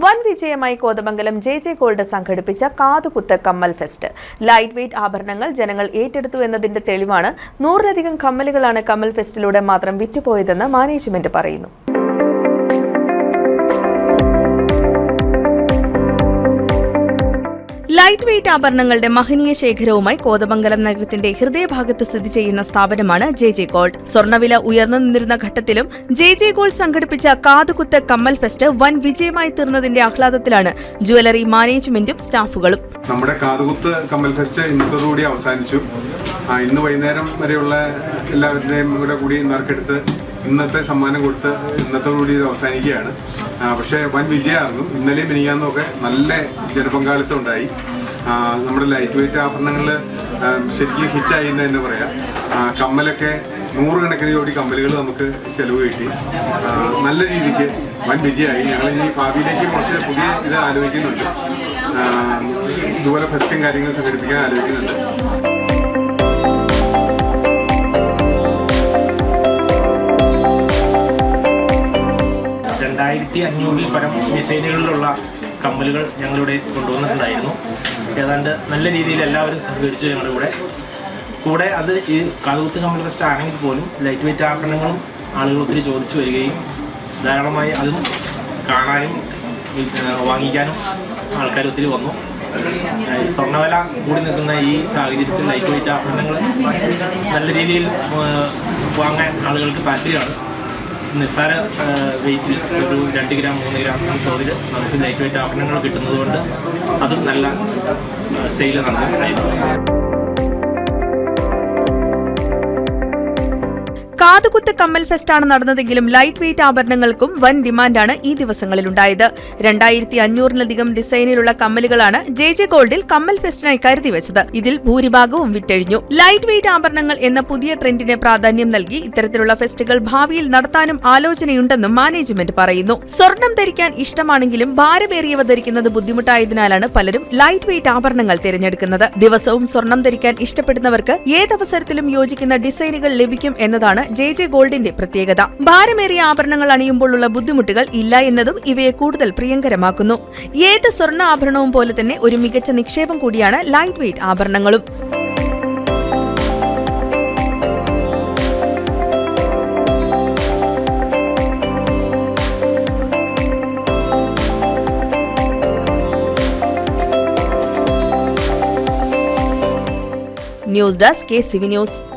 വൻ വിജയമായി Kothamangalam J J gold സംഘടിപ്പിച്ച കാതുകുത്ത് കമ്മൽ ഫെസ്റ്റ്. ലൈറ്റ് വെയ്റ്റ് ആഭരണങ്ങൾ ജനങ്ങൾ ഏറ്റെടുത്തു എന്നതിന്റെ തെളിവാണ് നൂറിലധികം കമ്മലുകളാണ് കമ്മൽ ഫെസ്റ്റിലൂടെ മാത്രം വിറ്റുപോയതെന്ന് മാനേജ്മെന്റ് പറയുന്നു. ലൈറ്റ് വെയ്റ്റ് ആഭരണങ്ങളുടെ മഹനീയ ശേഖരവുമായി കോതമംഗലം നഗരത്തിന്റെ ഹൃദയഭാഗത്ത് സ്ഥിതി ചെയ്യുന്ന സ്ഥാപനമാണ് ജെ ജെ ഗോൾഡ് സ്വർണവില ഉയർന്നു നിന്നിരുന്ന ഘട്ടത്തിലും ജെ ജെ ഗോൾഡ് സംഘടിപ്പിച്ച കാതുകുത്ത് കമ്മൽ ഫെസ്റ്റ് വൻ വിജയമായി തീർന്നതിന്റെ ആഹ്ലാദത്തിലാണ് ജുവലറി മാനേജ്മെന്റും സ്റ്റാഫുകളും. നമ്മുടെ കാതുകുത്ത് കമ്മൽ ഫെസ്റ്റ് ഇന്നത്തോടുകൂടി അവസാനിച്ചു. ഇന്ന് വൈകുന്നേരം വരെയുള്ള എല്ലാവരുടെയും കൂടെ കൂടി നറുക്കെടുത്ത് ഇന്നത്തെ സമ്മാനം കൊടുത്ത് ഇന്നത്തോടുകൂടി ഇത് അവസാനിക്കുകയാണ്. പക്ഷേ വൻ വിജയമായിരുന്നു. ഇന്നലെയും മിനിയാന്നൊക്കെ നല്ല ജനപങ്കാളിത്തം ഉണ്ടായി. നമ്മുടെ ലൈറ്റ് വെയിറ്റ് ആഭരണങ്ങൾ ശരിക്കും ഹിറ്റായി എന്ന് തന്നെ പറയാം. കമ്മലൊക്കെ നൂറുകണക്കിന് ജോഡി കമ്മലുകൾ നമുക്ക് ചെലവ് കിട്ടി. നല്ല രീതിക്ക് വൻ വിജയമായി. ഞങ്ങൾ ഈ ഭാവിയിലേക്ക് കുറച്ച് പുതിയ ഇത് ആലോചിക്കുന്നുണ്ട്. ഇതുപോലെ ഫെസ്റ്റും കാര്യങ്ങളും സംഘടിപ്പിക്കാൻ ആലോചിക്കുന്നുണ്ട്. രണ്ടായിരത്തി അഞ്ഞൂറിൽ പരം ഡിസൈനുകളിലുള്ള കമ്മലുകൾ ഞങ്ങളിവിടെ കൊണ്ടുവന്നിട്ടുണ്ടായിരുന്നു. ഏതാണ്ട് നല്ല രീതിയിൽ എല്ലാവരും സഹകരിച്ചു ഞങ്ങളുടെ കൂടെ. കൂടെ അത് ഈ കാതുകുത്ത് കമ്മൽ ഫെസ്റ്റ് ആണെങ്കിൽ പോലും ലൈറ്റ് വെയിറ്റ് ആഭരണങ്ങളും ആളുകൾ ഒത്തിരി ചോദിച്ചു വരികയും ധാരാളമായി അതും കാണാനും വാങ്ങിക്കാനും ആൾക്കാർ ഒത്തിരി വന്നു. സ്വർണവല കൂടി നിൽക്കുന്ന ഈ സാഹചര്യത്തിൽ ലൈറ്റ് വെയിറ്റ് ആഭരണങ്ങൾ നല്ല രീതിയിൽ വാങ്ങാൻ ആളുകൾക്ക് താല്പര്യമാണ്. നിസ്സാര വെയിറ്റിൽ ഒരു രണ്ട് ഗ്രാം മൂന്ന് ഗ്രാം തോതിൽ നമുക്ക് ലൈറ്റ് വെയിറ്റ് ആഭരണങ്ങൾ കിട്ടുന്നത് കൊണ്ട് അതും നല്ല സെയിൽ നടന്നിട്ടുണ്ടായിരുന്നു കാതുകുത്ത് കമ്മൽ ഫെസ്റ്റാണ് നടന്നതെങ്കിലും ലൈറ്റ് വെയ്റ്റ് ആഭരണങ്ങൾക്കും വൻ ഡിമാൻഡാണ് ഈ ദിവസങ്ങളിലുണ്ടായത്. രണ്ടായിരത്തി അഞ്ഞൂറിലധികം ഡിസൈനിലുള്ള കമ്മലുകളാണ് ജെ ജെ ഗോൾഡിൽ കമ്മൽ ഫെസ്റ്റിനായി കരുതി വെച്ചത്. ഇതിൽ ഭൂരിഭാഗവും വിറ്റഴിഞ്ഞു. ലൈറ്റ് വെയ്റ്റ് ആഭരണങ്ങൾ എന്ന പുതിയ ട്രെൻഡിന് പ്രാധാന്യം നൽകി ഇത്തരത്തിലുള്ള ഫെസ്റ്റുകൾ ഭാവിയിൽ നടത്താനും ആലോചനയുണ്ടെന്നും മാനേജ്മെന്റ് പറയുന്നു. സ്വർണം ധരിക്കാൻ ഇഷ്ടമാണെങ്കിലും ഭാരമേറിയവ ധരിക്കുന്നത് ബുദ്ധിമുട്ടായതിനാലാണ് പലരും ലൈറ്റ് വെയ്റ്റ് ആഭരണങ്ങൾ തിരഞ്ഞെടുക്കുന്നത്. ദിവസവും സ്വർണം ധരിക്കാൻ ഇഷ്ടപ്പെടുന്നവർക്ക് ഏതവസരത്തിലും യോജിക്കുന്ന ഡിസൈനുകൾ ലഭിക്കും എന്നതാണ് ജെ ജെ ഗോൾഡിന്റെ പ്രത്യേകത. ഭാരമേറിയ ആഭരണങ്ങൾ അണിയുമ്പോഴുള്ള ബുദ്ധിമുട്ടുകൾ ഇല്ല എന്നതും ഇവയെ കൂടുതൽ പ്രിയങ്കരമാക്കുന്നു. ഏത് സ്വർണ ആഭരണവും പോലെ തന്നെ ഒരു മികച്ച നിക്ഷേപം കൂടിയാണ് ലൈറ്റ് വെയ്റ്റ് ആഭരണങ്ങളും. News desk K CV news.